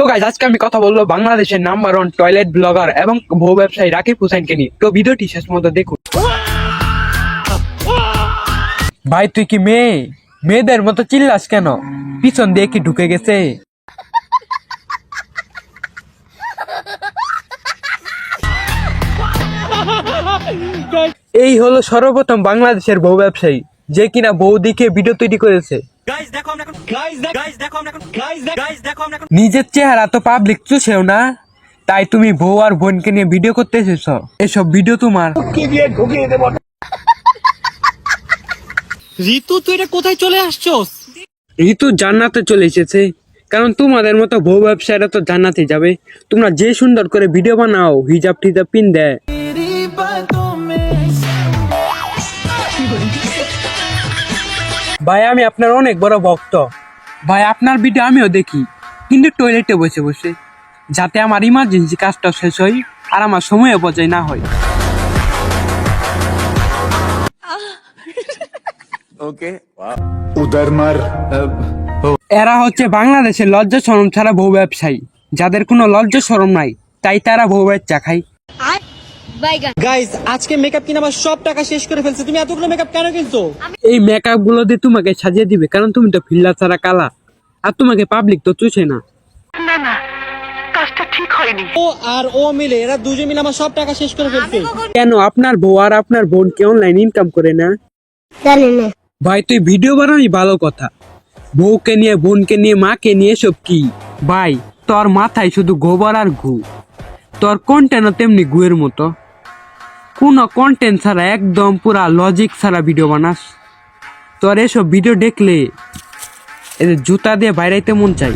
তো গাইজ আজকে আমি কথা বলব বাংলাদেশের নাম্বার ওয়ান টয়লেট ব্লগার এবং বউ ব্যবসায়ী রাকিব হুসাইনকে নিয়ে। তো ভিডিওটি শেষ মতো দেখুন। ভাই, তুই কি মেয়ে? মেয়েদের মতো চিল্লাস কেন? পিছন দিয়ে কি ঢুকে গেছে? এই হলো সর্বপ্রথম বাংলাদেশের বউ ব্যবসায়ী, যে কিনা বউ দিকে ভিডিও তৈরি করেছে। গাইস দেখো আমরা এখন গাইস গাইস দেখো আমরা এখন গাইস গাইস দেখো আমরা এখন নিজের চেহারা তো পাবলিক চুষেও না। তাই তুমি বউ আর বোনকে নিয়ে ভিডিও করতে এসেছ এসব ভিডিও তোমার। ঋতু তুই এটা কোথায় চলে আসছস? ঋতু জান্নাতে চলে এসেছে। কারণ তোমাদের মতো বউ ব্যবসায়ীরা তো জান্নাতে যাবে। তোমরা যে সুন্দর করে ভিডিও বানাও হিজাব টিজাব পিন দেয়। ভাই আমি আপনার অনেক বড় ভক্ত। ভাই আপনার ভিডিও আমিও দেখি কিন্তু টয়লেটে বসে বসে যাতে আমার ইমার্জেন্সি কাজটা শেষ হয় আর আমার সময় অপচয় না হয়। ওকে এরা হচ্ছে বাংলাদেশের লজ্জা শরম ছাড়া বহু ব্যবসায়ী যাদের কোনো লজ্জা শরম নাই তাই তারা বহু ব্যবসা খায়। গাইস আজকে মেকআপ কিনে আমার সব টাকা শেষ করে ফেলছে। তুমি এতগুলো মেকআপ কেন কিনছো? এই মেকআপগুলো দিয়ে তোমাকে সাজিয়ে দিবে কারণ তুমি তো ফিল্লা ছাড়া কালা। আর তোমাকে পাবলিক তো চুষে না। ও আর ও মিলে এরা দুজন মিলে আমার সব টাকা শেষ করে ফেলছে। কেন আপনার বউ আর আপনার বোনকে অনলাইন ইনকাম করে না? জানি না। ভাই তুই ভিডিও বানাবি ভালো কথা। বউকে নিয়ে বোনকে নিয়ে মাকে নিয়ে সব কি? ভাই তোর মাথায় শুধু গোবর আর ঘু। তোর কন্টেন্টও তেমনি গুয়ের মতো। কোনো কন্টেন্ট ছাড়া, একদম পুরা লজিক ছাড়া ভিডিও বানাস। তোর এসব ভিডিও দেখলে এদের জুতা দিয়ে বাইরাইতে মন চাই